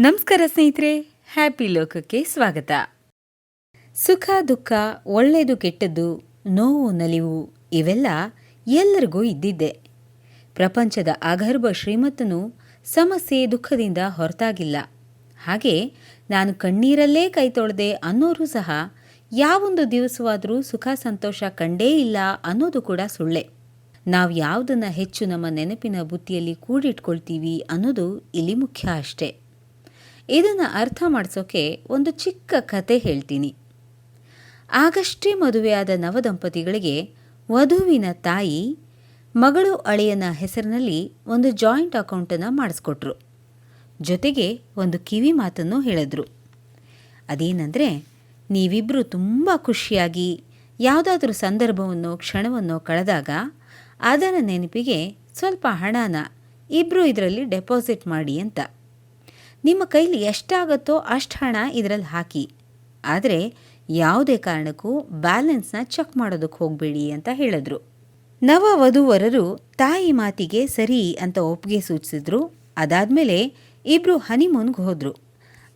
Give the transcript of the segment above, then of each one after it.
ನಮಸ್ಕಾರ ಸ್ನೇಹಿತರೆ ಹ್ಯಾಪಿ ಲೋಕಕ್ಕೆ ಸ್ವಾಗತ. ಸುಖ, ದುಃಖ, ಒಳ್ಳೆಯದು, ಕೆಟ್ಟದ್ದು, ನೋವು, ನಲಿವು, ಇವೆಲ್ಲ ಎಲ್ಲರಿಗೂ ಇದ್ದಿದ್ದೆ. ಪ್ರಪಂಚದ ಅಗರ್ಭ ಶ್ರೀಮಂತನು ಸಮಸ್ಯೆ, ದುಃಖದಿಂದ ಹೊರತಾಗಿಲ್ಲ. ಹಾಗೆ ನಾನು ಕಣ್ಣೀರಲ್ಲೇ ಕೈ ತೊಳೆದೆ ಅನ್ನೋರು ಸಹ ಯಾವೊಂದು ದಿವಸವಾದರೂ ಸುಖ, ಸಂತೋಷ ಕಂಡೇ ಇಲ್ಲ ಅನ್ನೋದು ಕೂಡ ಸುಳ್ಳೆ. ನಾವು ಯಾವುದನ್ನು ಹೆಚ್ಚು ನಮ್ಮ ನೆನಪಿನ ಬುತ್ತಿಯಲ್ಲಿ ಕೂಡಿಟ್ಕೊಳ್ತೀವಿ ಅನ್ನೋದು ಇಲ್ಲಿ ಮುಖ್ಯ ಅಷ್ಟೇ. ಇದನ್ನು ಅರ್ಥ ಮಾಡಿಸೋಕೆ ಒಂದು ಚಿಕ್ಕ ಕತೆ ಹೇಳ್ತೀನಿ. ಆಗಷ್ಟೇ ಮದುವೆಯಾದ ನವದಂಪತಿಗಳಿಗೆ ವಧುವಿನ ತಾಯಿ, ಮಗಳು ಅಳಿಯನ ಹೆಸರಿನಲ್ಲಿ ಒಂದು ಜಾಯಿಂಟ್ ಅಕೌಂಟನ್ನು ಮಾಡಿಸ್ಕೊಟ್ರು. ಜೊತೆಗೆ ಒಂದು ಕಿವಿ ಮಾತನ್ನು ಹೇಳಿದ್ರು. ಅದೇನೆಂದರೆ ನೀವಿಬ್ಬರು ತುಂಬ ಖುಷಿಯಾಗಿ ಯಾವುದಾದ್ರೂ ಸಂದರ್ಭವನ್ನು, ಕ್ಷಣವನ್ನು ಕಳೆದಾಗ ಅದರ ನೆನಪಿಗೆ ಸ್ವಲ್ಪ ಹಣನ ಇಬ್ಬರು ಇದರಲ್ಲಿ ಡೆಪಾಸಿಟ್ ಮಾಡಿ ಅಂತ. ನಿಮ್ಮ ಕೈಲಿ ಎಷ್ಟಾಗುತ್ತೋ ಅಷ್ಟು ಹಣ ಇದರಲ್ಲಿ ಹಾಕಿ. ಆದರೆ ಯಾವುದೇ ಕಾರಣಕ್ಕೂ ಬ್ಯಾಲೆನ್ಸ್ನ ಚೆಕ್ ಮಾಡೋದಕ್ಕೆ ಹೋಗಬೇಡಿ ಅಂತ ಹೇಳಿದ್ರು. ನವ ವಧುವರರು ತಾಯಿ ಮಾತಿಗೆ ಸರಿ ಅಂತ ಒಪ್ಪಿಗೆ ಸೂಚಿಸಿದ್ರು. ಅದಾದಮೇಲೆ ಇಬ್ಬರು ಹನಿಮೂನ್ಗೆ ಹೋದರು.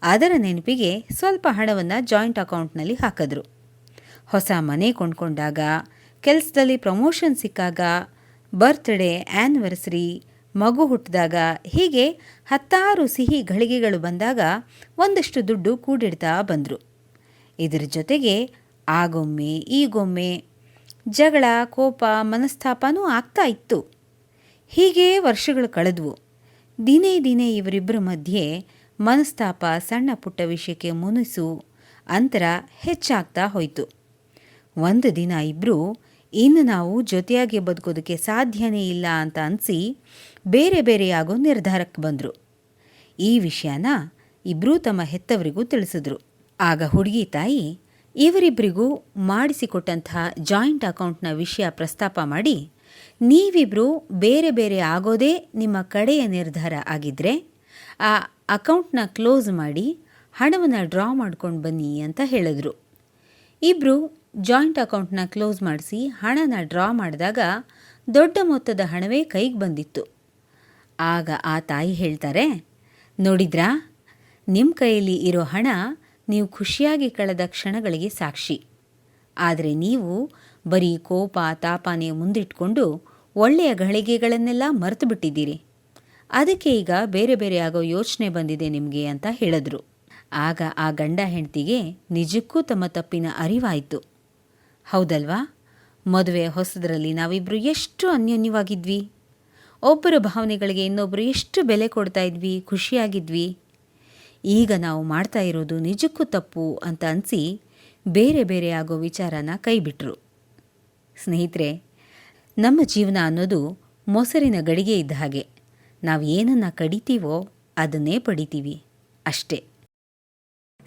ಅದರ ನೆನಪಿಗೆ ಸ್ವಲ್ಪ ಹಣವನ್ನು ಜಾಯಿಂಟ್ ಅಕೌಂಟ್ನಲ್ಲಿ ಹಾಕಿದ್ರು. ಹೊಸ ಮನೆ ಕೊಂಡ್ಕೊಂಡಾಗ, ಕೆಲಸದಲ್ಲಿ ಪ್ರಮೋಷನ್ ಸಿಕ್ಕಾಗ, ಬರ್ತ್ಡೇ ಆ್ಯನಿವರ್ಸರಿ ಮಗು ಹುಟ್ಟಿದಾಗ ಹೀಗೆ ಹತ್ತಾರು ಸಿಹಿ ಘಳಿಗೆಗಳು ಬಂದಾಗ ಒಂದಷ್ಟು ದುಡ್ಡು ಕೂಡಿಡ್ತಾ ಬಂದರು. ಇದರ ಜೊತೆಗೆ ಆಗೊಮ್ಮೆ ಈಗೊಮ್ಮೆ ಜಗಳ, ಕೋಪ, ಮನಸ್ತಾಪನೂ ಆಗ್ತಾ ಇತ್ತು. ಹೀಗೆ ವರ್ಷಗಳು ಕಳೆದವು. ದಿನೇ ದಿನೇ ಇವರಿಬ್ಬರ ಮಧ್ಯೆ ಮನಸ್ತಾಪ ಸಣ್ಣ ಪುಟ್ಟ ವಿಷಯಕ್ಕೆ ಮುನಿಸು ಅಂತರ ಹೆಚ್ಚಾಗ್ತಾ ಹೋಯಿತು. ಒಂದು ದಿನ ಇಬ್ಬರು ಇನ್ನು ನಾವು ಜೊತೆಯಾಗಿ ಬದುಕೋದಕ್ಕೆ ಸಾಧ್ಯನೇ ಇಲ್ಲ ಅಂತ ಅನಿಸಿ ಬೇರೆ ಬೇರೆಯಾಗೋ ನಿರ್ಧಾರಕ್ಕೆ ಬಂದರು. ಈ ವಿಷಯನ ಇಬ್ಬರೂ ತಮ್ಮ ಹೆತ್ತವರಿಗೂ ತಿಳಿಸಿದ್ರು. ಆಗ ಹುಡುಗಿ ತಾಯಿ ಇವರಿಬ್ಬರಿಗೂ ಮಾಡಿಸಿಕೊಟ್ಟಂತಹ ಜಾಯಿಂಟ್ ಅಕೌಂಟ್ನ ವಿಷಯ ಪ್ರಸ್ತಾಪ ಮಾಡಿ ನೀವಿಬ್ಬರು ಬೇರೆ ಬೇರೆ ಆಗೋದೇ ನಿಮ್ಮ ಕಡೆಯ ನಿರ್ಧಾರ ಆಗಿದ್ದರೆ ಆ ಅಕೌಂಟ್ನ ಕ್ಲೋಸ್ ಮಾಡಿ ಹಣವನ್ನು ಡ್ರಾ ಮಾಡ್ಕೊಂಡು ಬನ್ನಿ ಅಂತ ಹೇಳಿದ್ರು. ಇಬ್ಬರು ಜಾಯಿಂಟ್ ಅಕೌಂಟ್ನ ಕ್ಲೋಸ್ ಮಾಡಿಸಿ ಹಣನ ಡ್ರಾ ಮಾಡಿದಾಗ ದೊಡ್ಡ ಮೊತ್ತದ ಹಣವೇ ಕೈಗೆ ಬಂದಿತ್ತು. ಆಗ ಆ ತಾಯಿ ಹೇಳ್ತಾರೆ, ನೋಡಿದ್ರಾ? ನಿಮ್ಮ ಕೈಯಲ್ಲಿ ಇರೋ ಹಣ ನೀವು ಖುಷಿಯಾಗಿ ಕಳೆದ ಕ್ಷಣಗಳಿಗೆ ಸಾಕ್ಷಿ. ಆದರೆ ನೀವು ಬರೀ ಕೋಪ, ತಾಪನೇ ಮುಂದಿಟ್ಕೊಂಡು ಒಳ್ಳೆಯ ಗಳಿಗೆಗಳನ್ನೆಲ್ಲ ಮರೆತು ಬಿಟ್ಟಿದ್ದೀರಿ. ಅದಕ್ಕೆ ಈಗ ಬೇರೆ ಬೇರೆ ಆಗೋ ಯೋಚನೆ ಬಂದಿದೆ ನಿಮಗೆ, ಅಂತ ಹೇಳಿದ್ರು. ಆಗ ಆ ಗಂಡ ಹೆಂಡತಿಗೆ ನಿಜಕ್ಕೂ ತಮ್ಮ ತಪ್ಪಿನ ಅರಿವಾಯಿತು. ಹೌದಲ್ವಾ? ಮದುವೆ ಹೊಸದರಲ್ಲಿ ನಾವಿಬ್ಬರು ಎಷ್ಟು ಅನ್ಯೋನ್ಯವಾಗಿದ್ವಿ. ಒಬ್ಬರ ಭಾವನೆಗಳಿಗೆ ಇನ್ನೊಬ್ಬರು ಎಷ್ಟು ಬೆಲೆ ಕೊಡ್ತಾ ಇದ್ವಿ, ಖುಷಿಯಾಗಿದ್ವಿ. ಈಗ ನಾವು ಮಾಡ್ತಾ ಇರೋದು ನಿಜಕ್ಕೂ ತಪ್ಪು ಅಂತ ಅನಿಸಿ ಬೇರೆ ಬೇರೆ ಆಗೋ ವಿಚಾರನ ಕೈಬಿಟ್ರು. ಸ್ನೇಹಿತರೆ, ನಮ್ಮ ಜೀವನ ಅನ್ನೋದು ಮೊಸರಿನ ಗಡಿಗೆ ಇದ್ದ ಹಾಗೆ. ನಾವು ಏನನ್ನು ಕಡಿತೀವೋ ಅದನ್ನೇ ಪಡಿತೀವಿ. ಅಷ್ಟೇ.